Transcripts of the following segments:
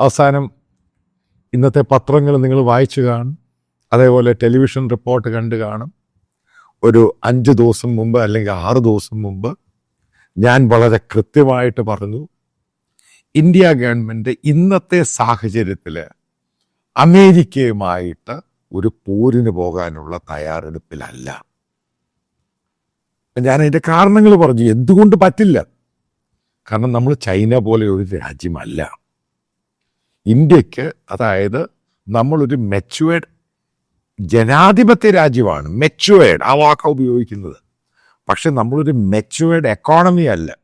അവസാനം ഇന്നത്തെ പത്രങ്ങൾ നിങ്ങൾ വായിച്ചു കാണും. അതേപോലെ ടെലിവിഷൻ റിപ്പോർട്ട് കണ്ടു കാണും. ഒരു അഞ്ച് ദിവസം മുമ്പ് അല്ലെങ്കിൽ ആറ് ദിവസം മുമ്പ് ഞാൻ വളരെ കൃത്യമായിട്ട് പറഞ്ഞു ഇന്ത്യ ഗവൺമെന്റ് ഇന്നത്തെ സാഹചര്യത്തിൽ അമേരിക്കയുമായിട്ട് ഒരു പോരിന് പോകാനുള്ള തയ്യാറെടുപ്പിലല്ല. ഞാൻ അതിന്റെ കാരണങ്ങൾ പറഞ്ഞു. എന്തുകൊണ്ട് പറ്റില്ല? കാരണം നമ്മൾ ചൈന പോലെ ഒരു രാജ്യമല്ല. ഇന്ത്യയ്ക്ക് അതായത് നമ്മളൊരു മെച്ചുവേഡ് ജനാധിപത്യ രാജ്യമാണ് മെച്ചുവേഡ് ആ വാക്ക ഉപയോഗിക്കുന്നത്. പക്ഷെ നമ്മളൊരു മെച്ചുവേഡ് എക്കോണമി അല്ല.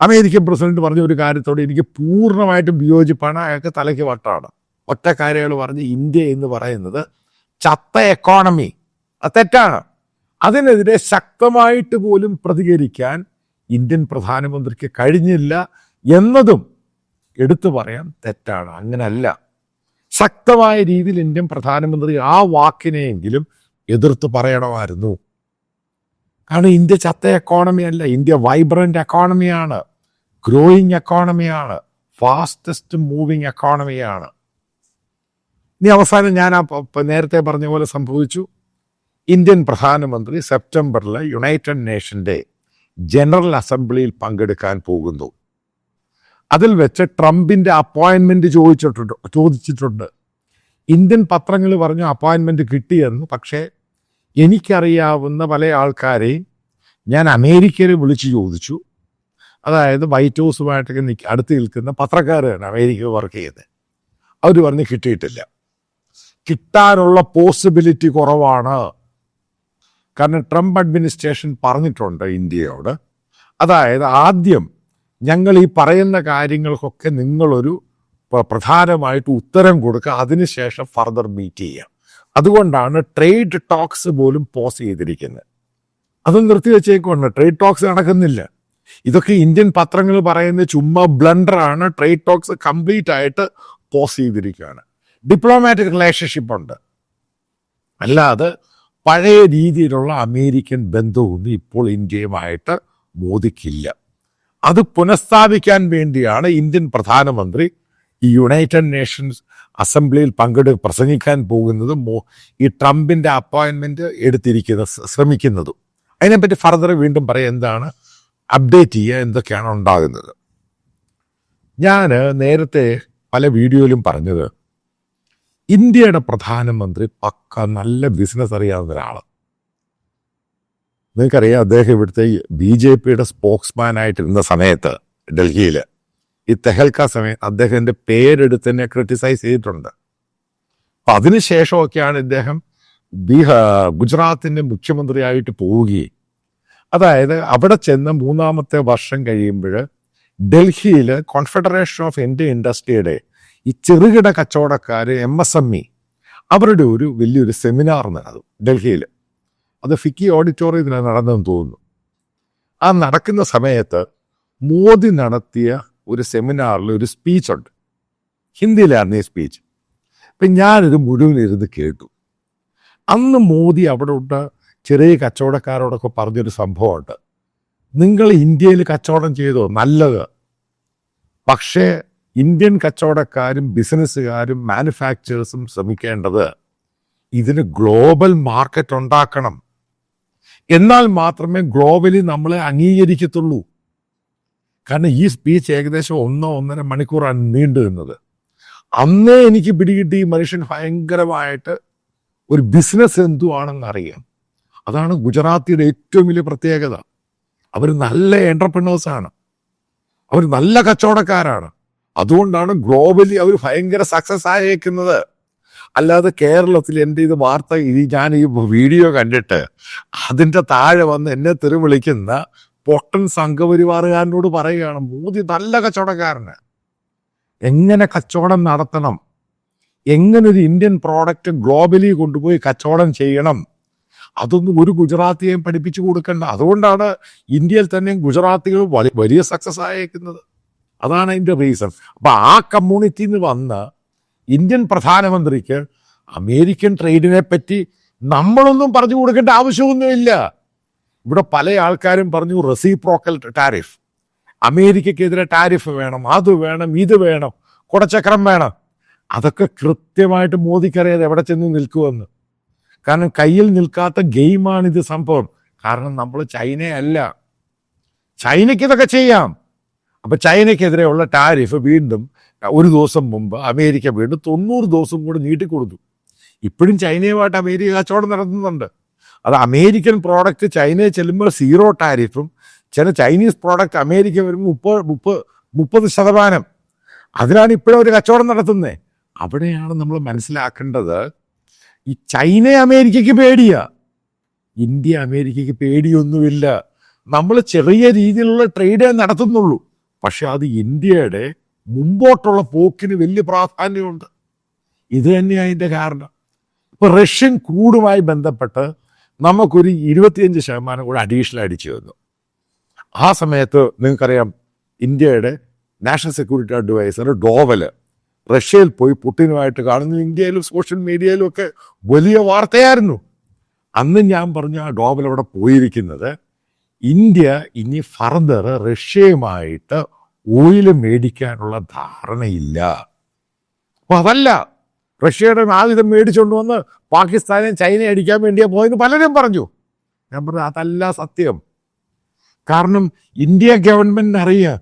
അമേരിക്കൻ പ്രസിഡന്റ് പറഞ്ഞ ഒരു കാര്യത്തോട് എനിക്ക് പൂർണമായിട്ടും വിയോജിപ്പാണ്. അയാൾക്ക് തലയ്ക്ക് വട്ടാണ്. ഒറ്റ കാര്യങ്ങൾ പറഞ്ഞ് ഇന്ത്യ എന്ന് പറയുന്നത് ചത്ത എക്കോണമി അത് തെറ്റാണ്. അതിനെതിരെ ശക്തമായിട്ട് പോലും പ്രതികരിക്കാൻ ഇന്ത്യൻ പ്രധാനമന്ത്രിക്ക് കഴിഞ്ഞില്ല എന്നതും എടുത്തു പറയാൻ തെറ്റാണ്. അങ്ങനല്ല. ശക്തമായ രീതിയിൽ ഇന്ത്യൻ പ്രധാനമന്ത്രി ആ വാക്കിനെയെങ്കിലും എതിർത്ത് പറയണമായിരുന്നു. കാരണം ഇന്ത്യ ചത്ത എക്കോണമി അല്ല. ഇന്ത്യ വൈബ്രന്റ് എക്കോണമിയാണ് ഗ്രോയിങ് എക്കോണമിയാണ് ഫാസ്റ്റസ്റ്റ് മൂവിങ് എക്കോണമിയാണ് ഇനി അവസാനം ഞാൻ ആ നേരത്തെ പറഞ്ഞ പോലെ സംഭവിച്ചു. ഇന്ത്യൻ പ്രധാനമന്ത്രി സെപ്റ്റംബറിൽ യുണൈറ്റഡ് നേഷന്റെ ജനറൽ അസംബ്ലിയിൽ പങ്കെടുക്കാൻ പോകുന്നു. അതിൽ വെച്ച് ട്രംപിന്റെ അപ്പോയിന്റ്മെന്റ് ചോദിച്ചിട്ടുണ്ട് ചോദിച്ചിട്ടുണ്ട്. ഇന്ത്യൻ പത്രങ്ങൾ പറഞ്ഞു അപ്പോയിന്റ്മെന്റ് കിട്ടിയെന്ന്. പക്ഷേ എനിക്കറിയാവുന്ന പല ആൾക്കാരെയും ഞാൻ അമേരിക്കയിൽ വിളിച്ചു ചോദിച്ചു. അതായത് വൈറ്റ് ഹൗസുമായിട്ടൊക്കെ നിൽക്ക അടുത്ത് നിൽക്കുന്ന പത്രക്കാരാണ് അമേരിക്ക വർക്ക് ചെയ്യുന്നത്. അവർ പറഞ്ഞ് കിട്ടിയിട്ടില്ല. കിട്ടാനുള്ള പോസിബിലിറ്റി കുറവാണ്. കാരണം ട്രംപ് അഡ്മിനിസ്ട്രേഷൻ പറഞ്ഞിട്ടുണ്ട് ഇന്ത്യയോട്. അതായത് ആദ്യം ഞങ്ങൾ ഈ പറയുന്ന കാര്യങ്ങൾക്കൊക്കെ നിങ്ങളൊരു പ്ര- പ്രധാനമായിട്ട് ഉത്തരം കൊടുക്കുക. അതിനുശേഷം ഫർദർ മീറ്റ് ചെയ്യാം. അതുകൊണ്ടാണ് ട്രേഡ് ടോക്സ് പോലും പോസ് ചെയ്തിരിക്കുന്നത്. അത് നിർത്തി ട്രേഡ് ടോക്സ് നടക്കുന്നില്ല. ഇതൊക്കെ ഇന്ത്യൻ പത്രങ്ങൾ പറയുന്ന ചുമ്മാ ബ്ലണ്ടറാണ് ട്രേഡ് ടോക്സ് കംപ്ലീറ്റ് ആയിട്ട് പോസ് ചെയ്തിരിക്കുകയാണ്. ഡിപ്ലോമാറ്റിക് റിലേഷൻഷിപ്പ് ഉണ്ട്. അല്ലാതെ പഴയ രീതിയിലുള്ള അമേരിക്കൻ ബന്ധമൊന്നും ഇപ്പോൾ ഇന്ത്യയുമായിട്ട് മോദിക്കില്ല. അത് പുനഃസ്ഥാപിക്കാൻ വേണ്ടിയാണ് ഇന്ത്യൻ പ്രധാനമന്ത്രി ഈ യുണൈറ്റഡ് നേഷൻസ് അസംബ്ലിയിൽ പങ്കെടു പ്രസംഗിക്കാൻ പോകുന്നതും ഈ ട്രംപിന്റെ അപ്പോയിന്റ്മെന്റ് എടുത്തിരിക്കുന്ന ശ്രമിക്കുന്നതും. അതിനെപ്പറ്റി ഫർദർ വീണ്ടും പറയാം എന്താണ് അപ്ഡേറ്റ് ചെയ്യുക എന്തൊക്കെയാണ് ഉണ്ടാകുന്നത്. ഞാൻ നേരത്തെ പല വീഡിയോയിലും പറഞ്ഞത് ഇന്ത്യയുടെ പ്രധാനമന്ത്രി പക്ക നല്ല ബിസിനസ് അറിയാവുന്ന ഒരാളാണ്. നിങ്ങൾക്കറിയാം അദ്ദേഹം ഇവിടുത്തെ ബി ജെ പിയുടെ സ്പോക്സ്മാൻ ആയിട്ടിരുന്ന സമയത്ത് ഡൽഹിയിൽ ഈ തെഹൽക്ക സമയം അദ്ദേഹത്തിന്റെ പേരെടുത്ത് തന്നെ ക്രിട്ടിസൈസ് ചെയ്തിട്ടുണ്ട്. അപ്പം അതിനുശേഷമൊക്കെയാണ് ഇദ്ദേഹം ബീഹാർ ഗുജറാത്തിന്റെ മുഖ്യമന്ത്രിയായിട്ട് പോവുകയും. അതായത് അവിടെ ചെന്ന് മൂന്നാമത്തെ വർഷം കഴിയുമ്പോൾ ഡൽഹിയിൽ കോൺഫെഡറേഷൻ ഓഫ് ഇന്ത്യൻ ഇൻഡസ്ട്രിയുടെ ഈ ചെറുകിട കച്ചവടക്കാർ എം എസ് എം ഇ അവരുടെ ഒരു വലിയൊരു സെമിനാർ നടന്നു ഡൽഹിയിൽ അത് ഫിക്കി ഓഡിറ്റോറിയത്തിലാണ് നടന്നതെന്ന് തോന്നുന്നു. ആ നടക്കുന്ന സമയത്ത് മോദി നടത്തിയ ഒരു സെമിനാറിൽ ഒരു സ്പീച്ചുണ്ട്. ഹിന്ദിയിലായിരുന്നു ഈ സ്പീച്ച്. അപ്പം ഞാനിത് മുഴുവൻ ഇരുന്ന് കേട്ടു. അന്ന് മോദി അവിടെ ഉണ്ട് ചെറിയ കച്ചവടക്കാരോടൊക്കെ പറഞ്ഞൊരു സംഭവമുണ്ട്. നിങ്ങൾ ഇന്ത്യയിൽ കച്ചവടം ചെയ്തോ? നല്ലത്. പക്ഷേ ഇന്ത്യൻ കച്ചവടക്കാരും ബിസിനസ്സുകാരും മാനുഫാക്ചറേഴ്സും ശ്രമിക്കേണ്ടത് ഇതിന് ഗ്ലോബൽ മാർക്കറ്റ് ഉണ്ടാക്കണം. എന്നാൽ മാത്രമേ ഗ്ലോബലി നമ്മളെ അംഗീകരിക്കത്തുള്ളൂ. കാരണം ഈ സ്പീച്ച് ഏകദേശം ഒന്നോ ഒന്നര മണിക്കൂറാണ് നീണ്ടു നിന്നത്. അന്നേ എനിക്ക് പിടികിട്ടി മനുഷ്യൻ ഭയങ്കരമായിട്ട് ഒരു ബിസിനസ് എന്തുവാണെന്ന് അറിയാം അതാണ് ഗുജറാത്തിയുടെ ഏറ്റവും വലിയ പ്രത്യേകത. അവർ നല്ല എന്റർപ്രണേഴ്സാണ് അവർ നല്ല കച്ചവടക്കാരാണ്. അതുകൊണ്ടാണ് ഗ്ലോബലി അവർ ഭയങ്കര സക്സസ് ആയേക്കുന്നത്. അല്ലാതെ കേരളത്തിൽ എന്റെ ഇത് വാർത്ത ഇത് ഞാൻ ഈ വീഡിയോ കണ്ടിട്ട് അതിന്റെ താഴെ വന്ന് എന്നെ തെറി വിളിക്കുന്ന പൊട്ടൻ സംഘപരിവാറുകാരനോട് പറയുകയാണ് മോദി നല്ല കച്ചവടക്കാരന്. എങ്ങനെ കച്ചവടം നടത്തണം? എങ്ങനെ ഒരു ഇന്ത്യൻ പ്രോഡക്റ്റ് ഗ്ലോബലി കൊണ്ടുപോയി കച്ചവടം ചെയ്യണം? അതൊന്നും ഒരു ഗുജറാത്തിയെയും പഠിപ്പിച്ചു കൊടുക്കേണ്ട. അതുകൊണ്ടാണ് ഇന്ത്യയിൽ തന്നെ ഗുജറാത്തികൾ വലി- വലിയ സക്സസ് ആയേക്കുന്നത്. അതാണ് അതിന്റെ റീസൺ അപ്പൊ ആ കമ്മ്യൂണിറ്റിയിൽ നിന്ന് വന്ന ഇന്ത്യൻ പ്രധാനമന്ത്രിക്ക് അമേരിക്കൻ ട്രേഡിനെ പറ്റി നമ്മളൊന്നും പറഞ്ഞു കൊടുക്കേണ്ട ആവശ്യമൊന്നുമില്ല ഇവിടെ പല ആൾക്കാരും പറഞ്ഞു റെസിപ്രോക്കൽ ടാരിഫ്. അമേരിക്കക്കെതിരെ ടാരിഫ് വേണം അത് വേണം ഇത് വേണം കുടച്ചക്രം വേണം. അതൊക്കെ കൃത്യമായിട്ട് മോദിക്കറിയാതെ എവിടെ ചെന്ന് നിൽക്കുമെന്ന്. കാരണം കയ്യിൽ നിൽക്കാത്ത ഗെയിമാണ് ഇത് സംഭവം. കാരണം നമ്മൾ ചൈനയല്ല. ചൈനയ്ക്ക് ഇതൊക്കെ ചെയ്യാം. അപ്പൊ ചൈനയ്ക്കെതിരെയുള്ള ടാരിഫ് വീണ്ടും ഒരു ദിവസം മുമ്പ് അമേരിക്ക വീണ്ടും തൊണ്ണൂറ് ദിവസം കൂടെ നീട്ടിക്കൊടുത്തു. ഇപ്പോഴും ചൈനയുമായിട്ട് അമേരിക്ക കച്ചവടം നടത്തുന്നുണ്ട്. അത് അമേരിക്കൻ പ്രോഡക്റ്റ് ചൈനയിൽ ചെല്ലുമ്പോൾ സീറോ ടാരിഫും ചില ചൈനീസ് പ്രോഡക്റ്റ് അമേരിക്ക വരുമ്പോൾ മുപ്പത് മുപ്പത് മുപ്പത് ശതമാനം. അതിനാണ് ഇപ്പോഴും ഒരു കച്ചവടം നടത്തുന്നത് അവിടെയാണ് നമ്മൾ മനസ്സിലാക്കേണ്ടത് ഈ ചൈന അമേരിക്കയ്ക്ക് പേടിയാ. ഇന്ത്യ അമേരിക്കയ്ക്ക് പേടിയൊന്നുമില്ല. നമ്മൾ ചെറിയ രീതിയിലുള്ള ട്രേഡേ നടത്തുന്നുള്ളൂ. പക്ഷെ അത് ഇന്ത്യയുടെ മുമ്പോട്ടുള്ള പോക്കിന് വലിയ പ്രാധാന്യമുണ്ട്. ഇത് തന്നെയാണ് അതിന്റെ കാരണം. ഇപ്പൊ റഷ്യൻ കൂടുമായി ബന്ധപ്പെട്ട് നമുക്കൊരു ഇരുപത്തിയഞ്ച് ശതമാനം കൂടെ അഡീഷണൽ അടിച്ചു തന്നു. ആ സമയത്ത് നിങ്ങൾക്കറിയാം ഇന്ത്യയുടെ നാഷണൽ സെക്യൂരിറ്റി അഡ്വൈസർ ഡോവൽ റഷ്യയിൽ പോയി പുട്ടിനുമായിട്ട് കാണുന്നു. ഇന്ത്യയിലും സോഷ്യൽ മീഡിയയിലും ഒക്കെ വലിയ വാർത്തയായിരുന്നു. അന്ന് ഞാൻ പറഞ്ഞു ആ ഡോവൽ അവിടെ പോയിരിക്കുന്നത് ഇന്ത്യ ഇനി ഫർദർ റഷ്യയുമായിട്ട് ഓയിൽ മേടിക്കാനുള്ള ധാരണയില്ല. അപ്പോൾ അതല്ല. റഷ്യയുടെ ആയുധം മേടിച്ചുകൊണ്ട് വന്ന് പാകിസ്ഥാനെ ചൈന അടിക്കാൻ വേണ്ടിയാ പോയെന്ന് പലരും പറഞ്ഞു. ഞാൻ പറഞ്ഞു അതല്ല സത്യം. കാരണം ഇന്ത്യ ഗവൺമെന്റ് അറിയുക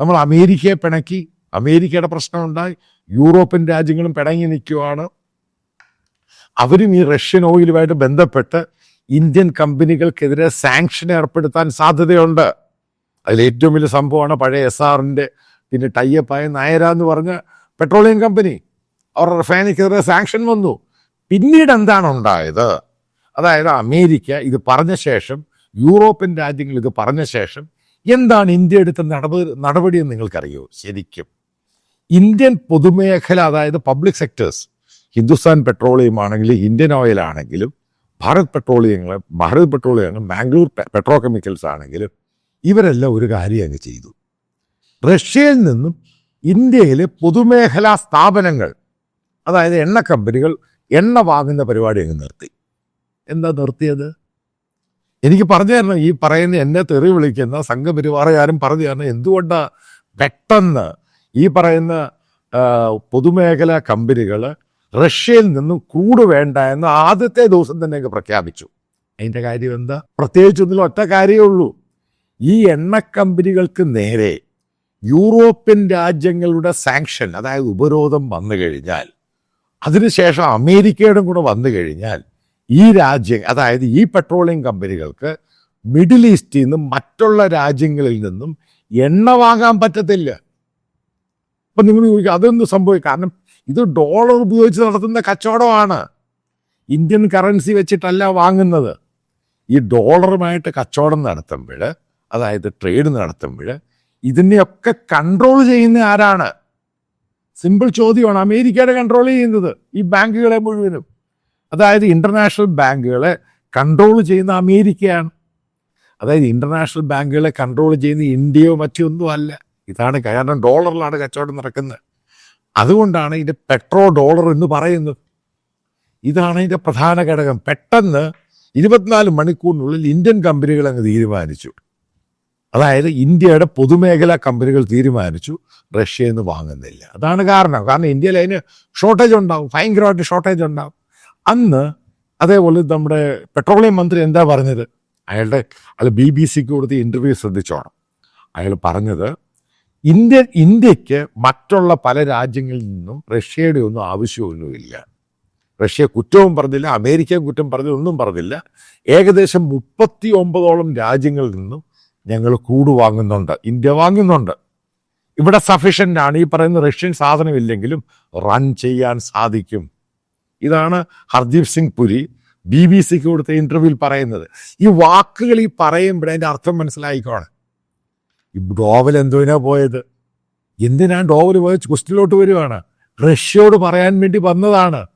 നമ്മൾ അമേരിക്കയെ പിണക്കി അമേരിക്കയുടെ പ്രശ്നമുണ്ടായി യൂറോപ്യൻ രാജ്യങ്ങളും പിണങ്ങി നിൽക്കുവാണ്. അവരും ഈ റഷ്യൻ ഓയിലുമായിട്ട് ബന്ധപ്പെട്ട് ഇന്ത്യൻ കമ്പനികൾക്കെതിരെ സാങ്ഷൻ ഏർപ്പെടുത്താൻ സാധ്യതയുണ്ട്. അതിൽ ഏറ്റവും വലിയ സംഭവമാണ് പഴയ എസ് ആറിന്റെ പിന്നെ ടൈപ്പായ നായര എന്ന് പറഞ്ഞ പെട്രോളിയം കമ്പനി അവരുടെ റിഫൈനറിക്കെതിരെ സാങ്ഷൻ വന്നു. പിന്നീട് എന്താണ് ഉണ്ടായത്? അതായത് അമേരിക്ക ഇത് പറഞ്ഞ ശേഷം യൂറോപ്യൻ രാജ്യങ്ങൾ ഇത് പറഞ്ഞ ശേഷം എന്താണ് ഇന്ത്യ എടുത്ത നടപടി നടപടി എന്ന് നിങ്ങൾക്കറിയോ? ശരിക്കും. ഇന്ത്യൻ പൊതുമേഖല അതായത് പബ്ലിക് സെക്ടേഴ്സ് ഹിന്ദുസ്ഥാൻ പെട്രോളിയം ആണെങ്കിലും ഇന്ത്യൻ ഓയിൽ ആണെങ്കിലും ഭാരത് പെട്രോളിയങ്ങൾ ഭാരത് പെട്രോളിയങ്ങൾ ബാംഗ്ലൂർ പെട്രോ കെമിക്കൽസ് ആണെങ്കിലും ഇവരെല്ലാം ഒരു കാര്യം അങ്ങ് ചെയ്തു. റഷ്യയിൽ നിന്നും ഇന്ത്യയിലെ പൊതുമേഖലാ സ്ഥാപനങ്ങൾ അതായത് എണ്ണ കമ്പനികൾ എണ്ണ വാങ്ങുന്ന പരിപാടി അങ്ങ് നിർത്തി. എന്താ നിർത്തിയത്? എനിക്ക് പറഞ്ഞു തരണം ഈ പറയുന്ന എന്നെ തെറി വിളിക്കുന്ന സംഘപരിവാറുകാരും പറഞ്ഞു തരണം എന്തുകൊണ്ടാണ് പെട്ടെന്ന് ഈ പറയുന്ന പൊതുമേഖലാ കമ്പനികൾ റഷ്യയിൽ നിന്നും ക്രൂഡ് വേണ്ട എന്ന് ആദ്യത്തെ ദിവസം തന്നെ അങ്ങ് പ്രഖ്യാപിച്ചു. അതിന്റെ കാര്യം എന്താ? പ്രത്യേകിച്ചൊന്നിലും ഒറ്റ കാര്യമേ ഉള്ളൂ. ഈ എണ്ണ കമ്പനികൾക്ക് നേരെ യൂറോപ്യൻ രാജ്യങ്ങളുടെ സാങ്ഷൻ അതായത് ഉപരോധം വന്നു കഴിഞ്ഞാൽ അതിനുശേഷം അമേരിക്കയുടെ കൂടെ വന്നു കഴിഞ്ഞാൽ ഈ രാജ്യം അതായത് ഈ പെട്രോളിയം കമ്പനികൾക്ക് മിഡിൽ ഈസ്റ്റിൽ നിന്നും മറ്റുള്ള രാജ്യങ്ങളിൽ നിന്നും എണ്ണ വാങ്ങാൻ പറ്റത്തില്ല. അപ്പം നിങ്ങൾ ചോദിക്കും അതൊന്നും സംഭവിക്കും? കാരണം ഇത് ഡോളർ ഉപയോഗിച്ച് നടത്തുന്ന കച്ചവടമാണ്. ഇന്ത്യൻ കറൻസി വെച്ചിട്ടല്ല വാങ്ങുന്നത്. ഈ ഡോളറുമായിട്ട് കച്ചവടം നടത്തുമ്പോൾ അതായത് ട്രേഡ് നടത്തുമ്പോൾ ഇതിനെയൊക്കെ കൺട്രോൾ ചെയ്യുന്ന ആരാണ്? സിമ്പിൾ ചോദ്യമാണ്. അമേരിക്കയുടെ കൺട്രോൾ ചെയ്യുന്നത് ഈ ബാങ്കുകളെ മുഴുവനും. അതായത് ഇന്റർനാഷണൽ ബാങ്കുകളെ കൺട്രോൾ ചെയ്യുന്ന അമേരിക്കയാണ്. അതായത് ഇന്റർനാഷണൽ ബാങ്കുകളെ കൺട്രോൾ ചെയ്യുന്ന ഇന്ത്യയോ മറ്റോ ഒന്നും അല്ല. ഇതാണ് കാരണം ഡോളറിലാണ് കച്ചവടം നടക്കുന്നത്. അതുകൊണ്ടാണ് ഇതിന്റെ പെട്രോ ഡോളർ എന്ന് പറയുന്നത്. ഇതാണ് ഇതിന്റെ പ്രധാന ഘടകം. പെട്ടെന്ന് ഇരുപത്തിനാല് മണിക്കൂറിനുള്ളിൽ ഇന്ത്യൻ കമ്പനികൾ അങ്ങ് തീരുമാനിച്ചു. അതായത് ഇന്ത്യയുടെ പൊതുമേഖലാ കമ്പനികൾ തീരുമാനിച്ചു റഷ്യയിൽ നിന്ന് വാങ്ങുന്നില്ല. അതാണ് കാരണം. കാരണം ഇന്ത്യയിൽ അതിന് ഷോർട്ടേജ് ഉണ്ടാവും. ഭയങ്കരമായിട്ട് ഷോർട്ടേജ് ഉണ്ടാവും. അന്ന് അതേപോലെ നമ്മുടെ പെട്രോളിയം മന്ത്രി എന്താ പറഞ്ഞത്? അയാളുടെ അയാൾ ബി ബി സിക്ക് കൊടുത്ത ഇന്റർവ്യൂ ശ്രദ്ധിച്ചോണം. അയാൾ പറഞ്ഞത് ഇന്ത്യ ഇന്ത്യയ്ക്ക് മറ്റുള്ള പല രാജ്യങ്ങളിൽ നിന്നും റഷ്യയുടെ ഒന്നും ആവശ്യമൊന്നുമില്ല. റഷ്യ കുറ്റവും പറഞ്ഞില്ല അമേരിക്ക കുറ്റം പറഞ്ഞില്ല ഒന്നും പറഞ്ഞില്ല. ഏകദേശം മുപ്പത്തി ഒമ്പതോളം രാജ്യങ്ങളിൽ നിന്നും ഞങ്ങൾ കൂട് വാങ്ങുന്നുണ്ട് ഇന്ത്യ വാങ്ങുന്നുണ്ട്. ഇവിടെ സഫീഷ്യന്റ് ആണ്. ഈ പറയുന്ന റഷ്യൻ സാധനമില്ലെങ്കിലും റൺ ചെയ്യാൻ സാധിക്കും. ഇതാണ് ഹർദീപ് സിംഗ് പുരി ബി ബി സിക്ക് കൊടുത്ത ഇന്റർവ്യൂവിൽ പറയുന്നത്. ഈ വാക്കുകൾ ഈ പറയുമ്പോൾ എന്റെ അർത്ഥം മനസ്സിലായിക്കോണം. ഡോവൽ എന്തോനാ പോയത്? എന്തിനാ ഡോവൽ പോയ ക്വസ്റ്റിലോട്ട് വരുവാണ്. റഷ്യയോട് പറയാൻ വേണ്ടി വന്നതാണ്.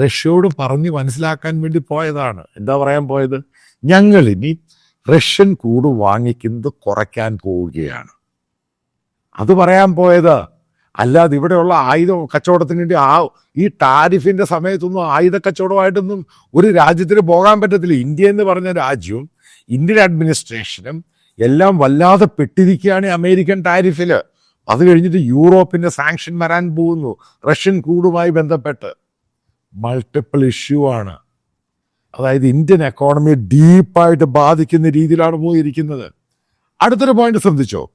റഷ്യയോട് പറഞ്ഞ് മനസ്സിലാക്കാൻ വേണ്ടി പോയതാണ്. എന്താ പറയാൻ പോയത്? ഞങ്ങൾ ഇനി റഷ്യൻ കൂട് വാങ്ങിക്കുന്നത് കുറയ്ക്കാൻ പോവുകയാണ്. അത് പറയാൻ പോയത് അല്ലാതെ ഇവിടെയുള്ള ആയുധ കച്ചവടത്തിന് വേണ്ടി ആ ഈ ടാരിഫിന്റെ സമയത്തൊന്നും ആയുധ കച്ചവടമായിട്ടൊന്നും ഒരു രാജ്യത്തിന് പോകാൻ പറ്റത്തില്ല. ഇന്ത്യ എന്ന് പറഞ്ഞ രാജ്യവും ഇന്ത്യൻ അഡ്മിനിസ്ട്രേഷനും എല്ലാം വല്ലാതെ പെട്ടിരിക്കുകയാണ് അമേരിക്കൻ ടാരിഫിൽ അത് കഴിഞ്ഞിട്ട് യൂറോപ്പിന്റെ സാങ്ഷൻ വരാൻ പോകുന്നു റഷ്യൻ കൂടുമായി ബന്ധപ്പെട്ട്. മൾട്ടിപ്പിൾ ഇഷ്യൂ ആണ്. അതായത് ഇന്ത്യൻ എക്കോണമിയെ ഡീപ്പായിട്ട് ബാധിക്കുന്ന രീതിയിലാണ് പോയിരിക്കുന്നത്. അടുത്തൊരു പോയിന്റ് ശ്രദ്ധിച്ചോ?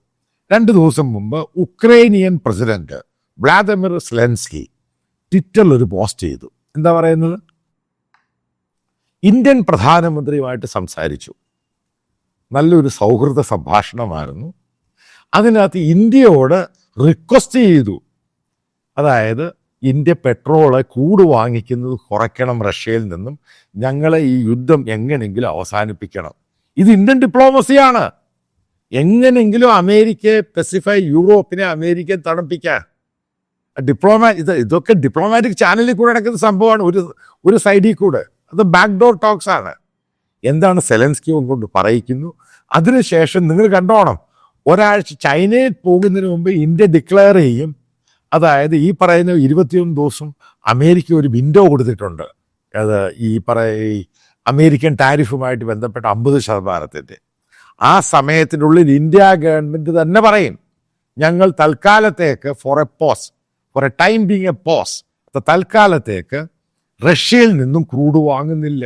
രണ്ട് ദിവസം മുമ്പ് ഉക്രൈനിയൻ പ്രസിഡന്റ് വ്ളാദിമിർ സ്ലെൻസ്കി ട്വിറ്ററിൽ ഒരു പോസ്റ്റ് ചെയ്തു. എന്താ പറയുന്നത്? ഇന്ത്യൻ പ്രധാനമന്ത്രിയുമായിട്ട് സംസാരിച്ചു. നല്ലൊരു സൗഹൃദ സംഭാഷണമായിരുന്നു. അതിനകത്ത് ഇന്ത്യയോട് റിക്വസ്റ്റ് ചെയ്തു. അതായത് ഇന്ത്യ പെട്രോൾ കൂട് വാങ്ങിക്കുന്നത് കുറയ്ക്കണം റഷ്യയിൽ നിന്നും. ഞങ്ങളെ ഈ യുദ്ധം എങ്ങനെങ്കിലും അവസാനിപ്പിക്കണം. ഇത് ഇന്ത്യൻ ഡിപ്ലോമസിയാണ്. എങ്ങനെങ്കിലും അമേരിക്കയെ പെസിഫൈ യൂറോപ്പിനെ അമേരിക്കയെ തണുപ്പിക്കാൻ. ഡിപ്ലോമാ ഇത് ഇതൊക്കെ ഡിപ്ലോമാറ്റിക് ചാനലിൽ കൂടെ നടക്കുന്ന സംഭവമാണ്. ഒരു ഒരു സൈഡിൽ കൂടെ. അത് ബാക്ക്ഡോർ ടോക്സ് ആണ്. എന്താണ് സെലൻസ്കി കൊണ്ട് പറയിക്കുന്നു അതിനുശേഷം നിങ്ങൾ കണ്ടോണം. ഒരാഴ്ച ചൈനയിൽ പോകുന്നതിന് മുമ്പ് ഇന്ത്യ ഡിക്ലെയർ ചെയ്യും. അതായത് ഈ പറയുന്ന ഇരുപത്തിയൊന്ന് ദിവസം അമേരിക്ക ഒരു വിൻഡോ കൊടുത്തിട്ടുണ്ട്. അത് ഈ പറയ അമേരിക്കൻ ടാരിഫുമായിട്ട് ബന്ധപ്പെട്ട അമ്പത് ശതമാനത്തിന്റെ ആ സമയത്തിനുള്ളിൽ ഇന്ത്യ ഗവൺമെന്റ് തന്നെ പറയും ഞങ്ങൾ തൽക്കാലത്തേക്ക് for a pause for a time being a pause തൽക്കാലത്തേക്ക് റഷ്യയിൽ നിന്നും ക്രൂഡ് വാങ്ങുന്നില്ല.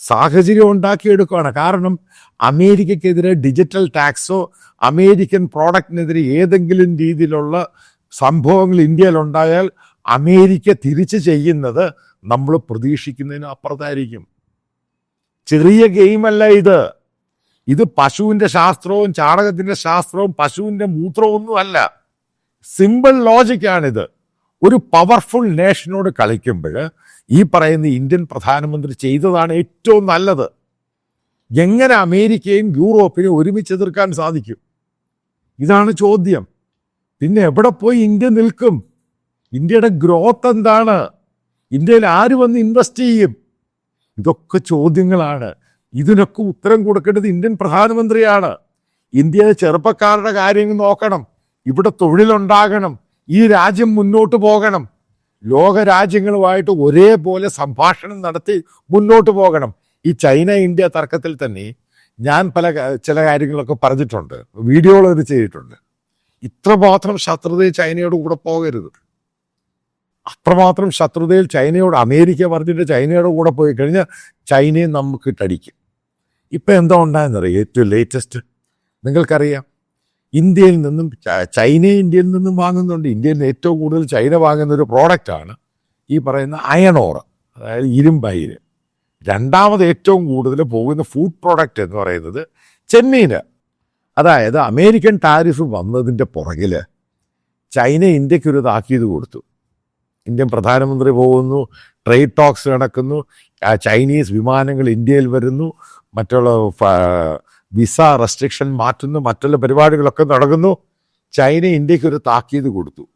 സാഹചര്യം ഉണ്ടാക്കിയെടുക്കുകയാണ് കാരണം അമേരിക്കക്കെതിരെ ഡിജിറ്റൽ ടാക്സോ അമേരിക്കൻ പ്രോഡക്റ്റിനെതിരെ ഏതെങ്കിലും രീതിയിലുള്ള സംഭവങ്ങൾ ഇന്ത്യയിൽ ഉണ്ടായാൽ അമേരിക്ക തിരിച്ചു ചെയ്യുന്നത് നമ്മൾ പ്രതീക്ഷിക്കുന്നതിന് അപ്പുറത്തായിരിക്കും. ചെറിയ ഗെയിമല്ല ഇത്. ഇത് പശുവിന്റെ ശാസ്ത്രവും ചാണകത്തിന്റെ ശാസ്ത്രവും പശുവിന്റെ മൂത്രവും ഒന്നുമല്ല സിമ്പിൾ ലോജിക്കാണിത്. ഒരു പവർഫുൾ നേഷനോട് കളിക്കുമ്പോൾ ഈ പറയുന്ന ഇന്ത്യൻ പ്രധാനമന്ത്രി ചെയ്തതാണ് ഏറ്റവും നല്ലത്. എങ്ങനെ അമേരിക്കയും യൂറോപ്പിനെയും ഒരുമിച്ച് എതിർക്കാൻ സാധിക്കും? ഇതാണ് ചോദ്യം. പിന്നെ എവിടെ പോയി ഇന്ത്യ നിൽക്കും? ഇന്ത്യയുടെ ഗ്രോത്ത് എന്താണ്? ഇന്ത്യയിൽ ആര് വന്ന് ഇൻവെസ്റ്റ് ചെയ്യും? ഇതൊക്കെ ചോദ്യങ്ങളാണ്. ഇതിനൊക്കെ ഉത്തരം കൊടുക്കേണ്ടത് ഇന്ത്യൻ പ്രധാനമന്ത്രിയാണ്. ഇന്ത്യയിലെ ചെറുപ്പക്കാരുടെ കാര്യങ്ങൾ നോക്കണം. ഇവിടെ തൊഴിലുണ്ടാകണം. ഈ രാജ്യം മുന്നോട്ട് പോകണം. ലോക രാജ്യങ്ങളുമായിട്ട് ഒരേപോലെ സംഭാഷണം നടത്തി മുന്നോട്ട് പോകണം. ഈ ചൈന ഇന്ത്യ തർക്കത്തിൽ തന്നെ ഞാൻ പല ചില കാര്യങ്ങളൊക്കെ പറഞ്ഞിട്ടുണ്ട്. വീഡിയോകൾ ഇത് ചെയ്തിട്ടുണ്ട്. ഇത്രമാത്രം ശത്രുതയിൽ ചൈനയോട് കൂടെ പോകരുത്. അത്രമാത്രം ശത്രുതയിൽ ചൈനയോട് അമേരിക്ക പറഞ്ഞിട്ട് ചൈനയുടെ കൂടെ പോയി കഴിഞ്ഞാൽ ചൈനയെ നമുക്ക് ഇട്ടടിക്കും. ഇപ്പം എന്താ ഉണ്ടായെന്നറിയാം? ഏറ്റവും ലേറ്റസ്റ്റ് നിങ്ങൾക്കറിയാം. ഇന്ത്യയിൽ നിന്നും ചൈന ഇന്ത്യയിൽ നിന്നും വാങ്ങുന്നുണ്ട്. ഇന്ത്യയിൽ നിന്ന് ഏറ്റവും കൂടുതൽ ചൈന വാങ്ങുന്ന ഒരു പ്രോഡക്റ്റാണ് ഈ പറയുന്ന അയൺ ഓർ അതായത് ഇരുമ്പയിര് രണ്ടാമത് ഏറ്റവും കൂടുതൽ പോകുന്ന ഫുഡ് പ്രോഡക്റ്റ് എന്ന് പറയുന്നത് ചെന്നൈയിൽ അതായത് അമേരിക്കൻ ടാരിഫ് വന്നതിന്റെ പുറകിൽ ചൈന ഇന്ത്യക്കൊരു താക്കീത് കൊടുത്തു. ഇന്ത്യൻ പ്രധാനമന്ത്രി പോകുന്നു ട്രേഡ് ടോക്സ് നടക്കുന്നു ചൈനീസ് വിമാനങ്ങൾ ഇന്ത്യയിൽ വരുന്നു മറ്റുള്ള വിസ റെസ്ട്രിക്ഷൻ മാറ്റുന്നു മറ്റുള്ള പരിപാടികളൊക്കെ നടക്കുന്നു. ചൈന ഇന്ത്യയ്ക്ക് ഒരു താക്കീത് കൊടുത്തു.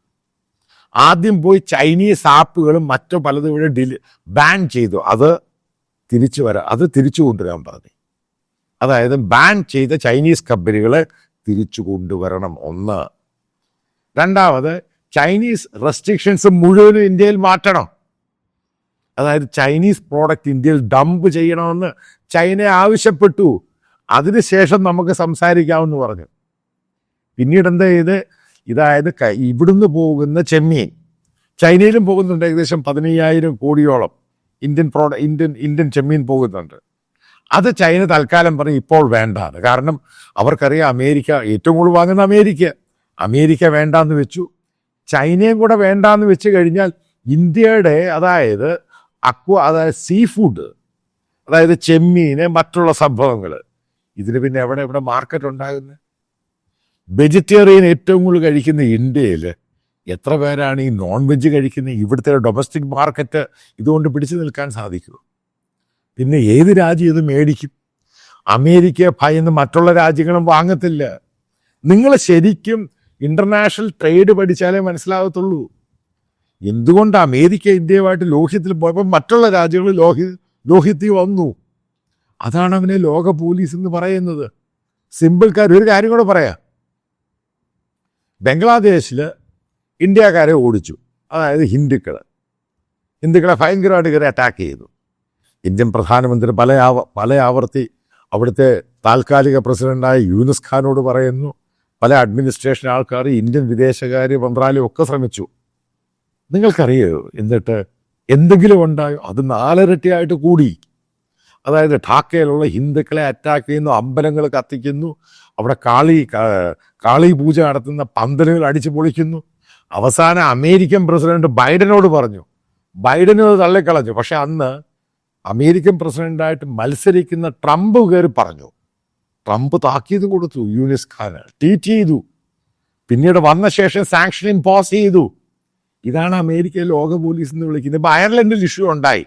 ആദ്യം പോയി ചൈനീസ് ആപ്പുകളും മറ്റു പലതും ഇവിടെ ഡിലി ബാൻ ചെയ്തു. അത് തിരിച്ചു വരാം അത് തിരിച്ചു കൊണ്ടുവരാൻ പറഞ്ഞു. അതായത് ബാൻ ചെയ്ത ചൈനീസ് കമ്പനികളെ തിരിച്ചു കൊണ്ടുവരണം ഒന്ന്. രണ്ടാമത് ചൈനീസ് റെസ്ട്രിക്ഷൻസ് മുഴുവനും ഇന്ത്യയിൽ മാറ്റണം. അതായത് ചൈനീസ് പ്രോഡക്റ്റ് ഇന്ത്യയിൽ ഡംപ് ചെയ്യണമെന്ന് ചൈന ആവശ്യപ്പെട്ടു. അതിനുശേഷം നമുക്ക് സംസാരിക്കാമെന്ന് പറഞ്ഞു. പിന്നീട് എന്താ ചെയ്ത്? ഇതായത് ഇവിടുന്ന് പോകുന്ന ചെമ്മീൻ. ചൈനയിലും പോകുന്നുണ്ട് ഏകദേശം പതിനയ്യായിരം കോടിയോളം ഇന്ത്യൻ പ്രോഡ ഇന്ത്യൻ ഇന്ത്യൻ ചെമ്മീൻ പോകുന്നുണ്ട്. അത് ചൈന തൽക്കാലം പറഞ്ഞ് ഇപ്പോൾ വേണ്ടാണ് കാരണം അവർക്കറിയാം അമേരിക്ക ഏറ്റവും കൂടുതൽ വാങ്ങുന്ന അമേരിക്ക. അമേരിക്ക വേണ്ടാന്ന് വെച്ചു. ചൈനയും കൂടെ വേണ്ടാന്ന് വെച്ച് കഴിഞ്ഞാൽ ഇന്ത്യയുടെ അതായത് അക്വ അതായത് സീ ഫുഡ് അതായത് ചെമ്മീന് മറ്റുള്ള സംഭവങ്ങൾ ഇതിന് പിന്നെ എവിടെ എവിടെ മാർക്കറ്റ് ഉണ്ടാകുന്നത് വെജിറ്റേറിയൻ ഏറ്റവും കൂടുതൽ കഴിക്കുന്ന ഇന്ത്യയിൽ എത്ര പേരാണ് ഈ നോൺ വെജ് കഴിക്കുന്നത് ഇവിടുത്തെ ഡൊമസ്റ്റിക് മാർക്കറ്റ് ഇതുകൊണ്ട് പിടിച്ചു നിൽക്കാൻ സാധിക്കുമോ പിന്നെ ഏത് രാജ്യം ഇത് മേടിക്കും? അമേരിക്ക ഭയന്ന് മറ്റുള്ള രാജ്യങ്ങളും വാങ്ങത്തില്ല. നിങ്ങൾ ശരിക്കും ഇന്റർനാഷണൽ ട്രേഡ് പഠിച്ചാലേ മനസ്സിലാകത്തുള്ളൂ എന്തുകൊണ്ട് അമേരിക്ക ഇന്ത്യയുമായിട്ട് ലോഹ്യത്തിൽ പോയപ്പോൾ മറ്റുള്ള രാജ്യങ്ങൾ ലോഹ്യ ലോഹ്യത്തിൽ വന്നു? അതാണ് അവനെ ലോക പോലീസ് എന്ന് പറയുന്നത്. സിമ്പിൾ ഒരു കാര്യം കൂടെ പറയാം. ബംഗ്ലാദേശിൽ ഇന്ത്യക്കാരെ ഓടിച്ചു. അതായത് ഹിന്ദുക്കൾ ഹിന്ദുക്കളെ ഭയങ്കരമായിട്ട് കയറി അറ്റാക്ക് ചെയ്തു. ഇന്ത്യൻ പ്രധാനമന്ത്രി പല ആവ പല ആവർത്തി അവിടുത്തെ താൽക്കാലിക പ്രസിഡന്റായ യൂനിസ് ഖാനോട് പറയുന്നു. പല അഡ്മിനിസ്ട്രേഷൻ ആൾക്കാർ ഇന്ത്യൻ വിദേശകാര്യ മന്ത്രാലയം ഒക്കെ ശ്രമിച്ചു. നിങ്ങൾക്കറിയോ എന്നിട്ട് എന്തെങ്കിലും ഉണ്ടായോ? അത് നാലരട്ടിയായിട്ട് കൂടി. അതായത് ഠാക്കയിലുള്ള ഹിന്ദുക്കളെ അറ്റാക്ക് ചെയ്യുന്നു അമ്പലങ്ങൾ കത്തിക്കുന്നു അവിടെ കാളി കാളി പൂജ നടത്തുന്ന പന്തലുകൾ അടിച്ചു പൊളിക്കുന്നു. അവസാന അമേരിക്കൻ പ്രസിഡന്റ് ബൈഡനോട് പറഞ്ഞു. ബൈഡനോട് തള്ളിക്കളഞ്ഞു. പക്ഷെ അന്ന് അമേരിക്കൻ പ്രസിഡന്റായിട്ട് മത്സരിക്കുന്ന ട്രംപ് കയറി പറഞ്ഞു. ട്രംപ് താക്കീത് കൊടുത്തു യൂനിസ് ഖാന് ട്വീറ്റ് ചെയ്തു. പിന്നീട് വന്ന ശേഷം സാങ്ഷൻ ഇമ്പോസ് ചെയ്തു. ഇതാണ് അമേരിക്ക ലോക പോലീസ് എന്ന് വിളിക്കുന്നത്. ഇപ്പൊ അയർലൻഡിൽ ഇഷ്യൂ ഉണ്ടായി.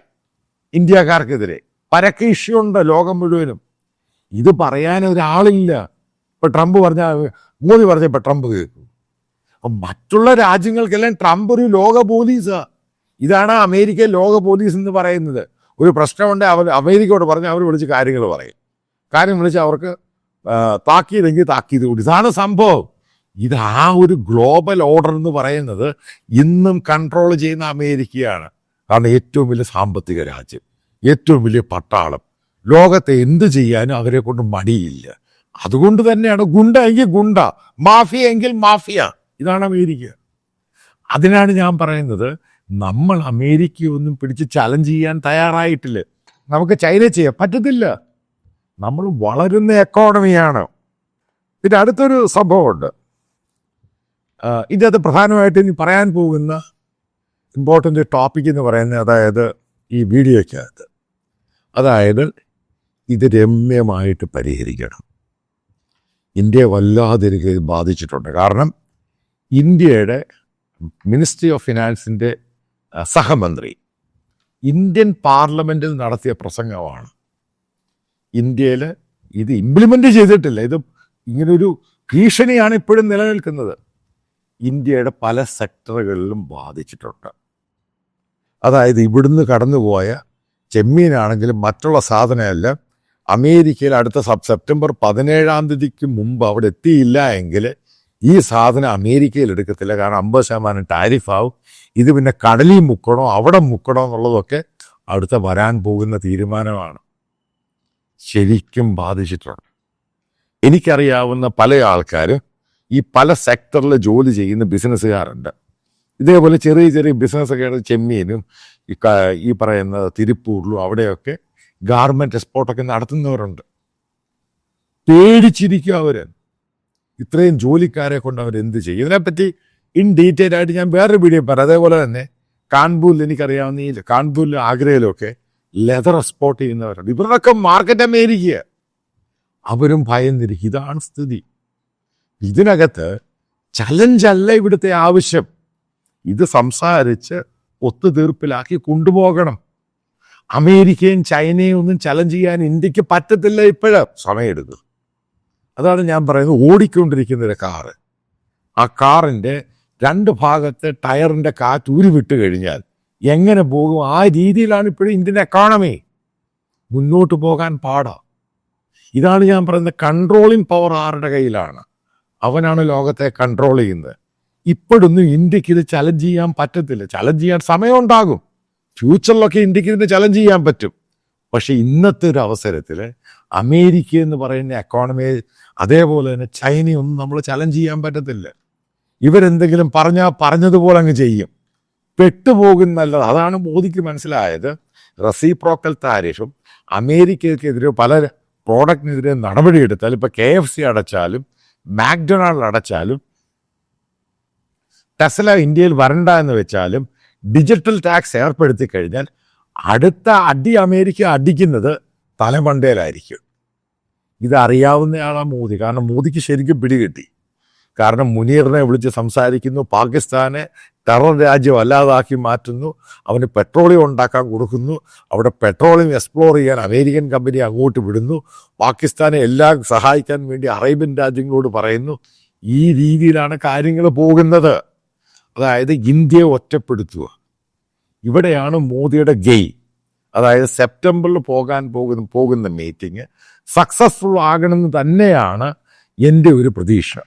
ഇന്ത്യക്കാർക്കെതിരെ. പരക്കെ ഇഷ്യൂ ഉണ്ട് ലോകം മുഴുവനും. ഇത് പറയാൻ ഒരാളില്ല. ഇപ്പൊ ട്രംപ് പറഞ്ഞ മോദി പറഞ്ഞ ഇപ്പൊ ട്രംപ് കേൾക്കും. മറ്റുള്ള രാജ്യങ്ങൾക്കെല്ലാം ട്രംപ് ഒരു ലോക പോലീസാ. ഇതാണ് അമേരിക്ക ലോക പോലീസ് എന്ന് പറയുന്നത്. ഒരു പ്രശ്നമുണ്ട് അവർ അമേരിക്കയോട് പറഞ്ഞ് അവർ വിളിച്ച് കാര്യങ്ങൾ പറയും. കാര്യം വിളിച്ച് അവർക്ക് താക്കിയതെങ്കിൽ താക്കിയത് കൂടി. ഇതാണ് സംഭവം. ഇത് ആ ഒരു ഗ്ലോബൽ ഓർഡർ എന്ന് പറയുന്നത് ഇന്നും കൺട്രോൾ ചെയ്യുന്ന അമേരിക്കയാണ്. കാരണം ഏറ്റവും വലിയ സാമ്പത്തിക രാജ്യം. ഏറ്റവും വലിയ പട്ടാളം. ലോകത്തെ എന്ത് ചെയ്യാനും അവരെ കൊണ്ട് മടിയില്ല. അതുകൊണ്ട് തന്നെയാണ് ഗുണ്ട എങ്കിൽ ഗുണ്ട മാഫിയ എങ്കിൽ മാഫിയ. ഇതാണ് അമേരിക്ക. അതിനാണ് ഞാൻ പറയുന്നത് നമ്മൾ അമേരിക്കയൊന്നും പിടിച്ച് ചലഞ്ച് ചെയ്യാൻ തയ്യാറായിട്ടില്ല. നമുക്ക് ചൈന ചെയ്യാൻ പറ്റത്തില്ല. നമ്മൾ വളരുന്ന എക്കോണമിയാണ് പിന്നെ അടുത്തൊരു സംഭവമുണ്ട്. ഇതിനകത്ത് പ്രധാനമായിട്ട് ഇനി പറയാൻ പോകുന്ന ഇമ്പോർട്ടന്റ് ടോപ്പിക് എന്ന് പറയുന്നത് അതായത് ഈ വീഡിയോയ്ക്കകത്ത്. അതായത് ഇത് രമ്യമായിട്ട് പരിഹരിക്കണം. ഇന്ത്യയെ വല്ലാതെ ബാധിച്ചിട്ടുണ്ട്. കാരണം ഇന്ത്യയുടെ മിനിസ്ട്രി ഓഫ് ഫിനാൻസിന്റെ സഹമന്ത്രി ഇന്ത്യൻ പാർലമെന്റിൽ നടത്തിയ പ്രസംഗമാണ്. ഇന്ത്യയിൽ ഇത് ഇംപ്ലിമെന്റ് ചെയ്തിട്ടില്ല. ഇത് ഇങ്ങനൊരു ഭീഷണിയാണ് ഇപ്പോഴും നിലനിൽക്കുന്നത്. ഇന്ത്യയുടെ പല സെക്ടറുകളിലും ബാധിച്ചിട്ടുണ്ട്. അതായത് ഇവിടുന്ന് കടന്നുപോയ ചെമ്മീനാണെങ്കിലും മറ്റുള്ള സാധനമെല്ലാം. അമേരിക്കയിൽ അടുത്ത സെപ്റ്റംബർ പതിനേഴാം തീയതിക്ക് മുമ്പ് അവിടെ എത്തിയില്ല എങ്കിൽ ഈ സാധനം അമേരിക്കയിൽ എടുക്കത്തില്ല. കാരണം അമ്പത് ശതമാനം ടാരിഫാവും. ഇത് പിന്നെ കടലിൽ മുക്കണോ അവിടെ മുക്കണോ എന്നുള്ളതൊക്കെ അടുത്ത വരാൻ പോകുന്ന തീരുമാനമാണ്. ശരിക്കും ബാധിച്ചിട്ടുണ്ട്. എനിക്കറിയാവുന്ന പല ആൾക്കാരും ഈ പല സെക്ടറിൽ ജോലി ചെയ്യുന്ന ബിസിനസ്സുകാരുണ്ട്. ഇതേപോലെ ചെറിയ ചെറിയ ബിസിനസ്സൊക്കെ ചെമ്മീനും ഈ പറയുന്ന തിരുപ്പൂരിലും അവിടെയൊക്കെ ഗാർമെന്റ് എക്സ്പോർട്ടൊക്കെ നടത്തുന്നവരുണ്ട്. പേടിച്ചിരിക്കുക അവർ ഇത്രയും ജോലിക്കാരെ കൊണ്ട് അവർ എന്ത് ചെയ്യും? ഇതിനെപ്പറ്റി ഇൻ ഡീറ്റെയിൽ ആയിട്ട് ഞാൻ വേറൊരു വീഡിയോ പറയാം. അതേപോലെ തന്നെ കാൺപൂരിൽ എനിക്കറിയാവുന്ന ഈ കാൺപൂരിലും ആഗ്രയിലൊക്കെ ലെതർ എക്സ്പോർട്ട് ചെയ്യുന്നവരുണ്ട്. ഇവരുടെയൊക്കെ മാർക്കറ്റ് അമേരിക്ക അവരും ഭയന്നിരിക്കും. ഇതാണ് സ്ഥിതി. ഇതിനകത്ത് ചലഞ്ചല്ല ഇവിടുത്തെ ആവശ്യം. ഇത് സംസാരിച്ച് ഒത്തുതീർപ്പിലാക്കി കൊണ്ടുപോകണം. അമേരിക്കയും ചൈനയും ഒന്നും ചലഞ്ച് ചെയ്യാൻ ഇന്ത്യയ്ക്ക് പറ്റത്തില്ല ഇപ്പോഴ. സമയമെടുക്കും അതാണ് ഞാൻ പറയുന്നത്. ഓടിക്കൊണ്ടിരിക്കുന്ന ഒരു കാറ് ആ കാറിന്റെ രണ്ട് ഭാഗത്തെ ടയറിന്റെ കാറ്റ് ഉരുവിട്ട് കഴിഞ്ഞാൽ എങ്ങനെ പോകും? ആ രീതിയിലാണ് ഇപ്പോഴും ഇന്ത്യൻ എക്കോണമി മുന്നോട്ട് പോകാൻ പാടാ. ഇതാണ് ഞാൻ പറയുന്നത്. കൺട്രോളിങ് പവർ ആരുടെ കയ്യിലാണ്? അവനാണ് ലോകത്തെ കൺട്രോൾ ചെയ്യുന്നത്. ഇപ്പോഴൊന്നും ഇന്ത്യയ്ക്ക് ഇത് ചലഞ്ച് ചെയ്യാൻ പറ്റത്തില്ല. ചലഞ്ച് ചെയ്യാൻ സമയമുണ്ടാകും. ഫ്യൂച്ചറിലൊക്കെ ഇന്ത്യയ്ക്ക് ഇതിന് ചലഞ്ച് ചെയ്യാൻ പറ്റും. പക്ഷെ ഇന്നത്തെ ഒരു അവസരത്തിൽ അമേരിക്ക എന്ന് പറയുന്ന എക്കോണമിയെ അതേപോലെ തന്നെ ചൈനയൊന്നും നമ്മൾ ചലഞ്ച് ചെയ്യാൻ പറ്റത്തില്ല. ഇവരെന്തെങ്കിലും പറഞ്ഞാൽ പറഞ്ഞതുപോലെ അങ്ങ് ചെയ്യും. പെട്ടുപോകുന്നല്ല അതാണ് മോദിക്ക് മനസ്സിലായത്. റെസിപ്രോക്കൽ താരിഫും അമേരിക്കയ്ക്കെതിരെ പല പ്രോഡക്റ്റിനെതിരെ നടപടിയെടുത്താലും ഇപ്പോൾ കെ എഫ് സി അടച്ചാലും മാക്ഡൊണാൾഡ് അടച്ചാലും ടെസ്ല ഇന്ത്യയിൽ വരണ്ട എന്ന് വെച്ചാലും ഡിജിറ്റൽ ടാക്സ് ഏർപ്പെടുത്തി കഴിഞ്ഞാൽ അടുത്ത അടി അമേരിക്ക അടിക്കുന്നത് തലമണ്ടയിലായിരിക്കും ഇത് അറിയാവുന്നയാളാ മോദി. കാരണം മോദിക്ക് ശരിക്കും പിടികിട്ടി. കാരണം മുനീറിനെ വിളിച്ച് സംസാരിക്കുന്നു പാകിസ്ഥാനെ ടെറർ രാജ്യം അല്ലാതാക്കി മാറ്റുന്നു അവന് പെട്രോളിയം ഉണ്ടാക്കാൻ കൊടുക്കുന്നു അവിടെ പെട്രോളിയം എക്സ്പ്ലോർ ചെയ്യാൻ അമേരിക്കൻ കമ്പനി അങ്ങോട്ട് വിടുന്നു പാകിസ്ഥാനെ എല്ലാം സഹായിക്കാൻ വേണ്ടി അറേബ്യൻ രാജ്യങ്ങളോട് പറയുന്നു. ഈ രീതിയിലാണ് കാര്യങ്ങൾ പോകുന്നത്. അതായത് ഇന്ത്യയെ ഒറ്റപ്പെടുത്തുക. ഇവിടെയാണ് മോദിയുടെ ഗെയ്. അതായത് സെപ്റ്റംബറിൽ പോകാൻ പോകുന്ന പോകുന്ന മീറ്റിംഗ് സക്സസ്ഫുൾ ആകണമെന്ന് തന്നെയാണ് എന്റെ ഒരു പ്രതീക്ഷ.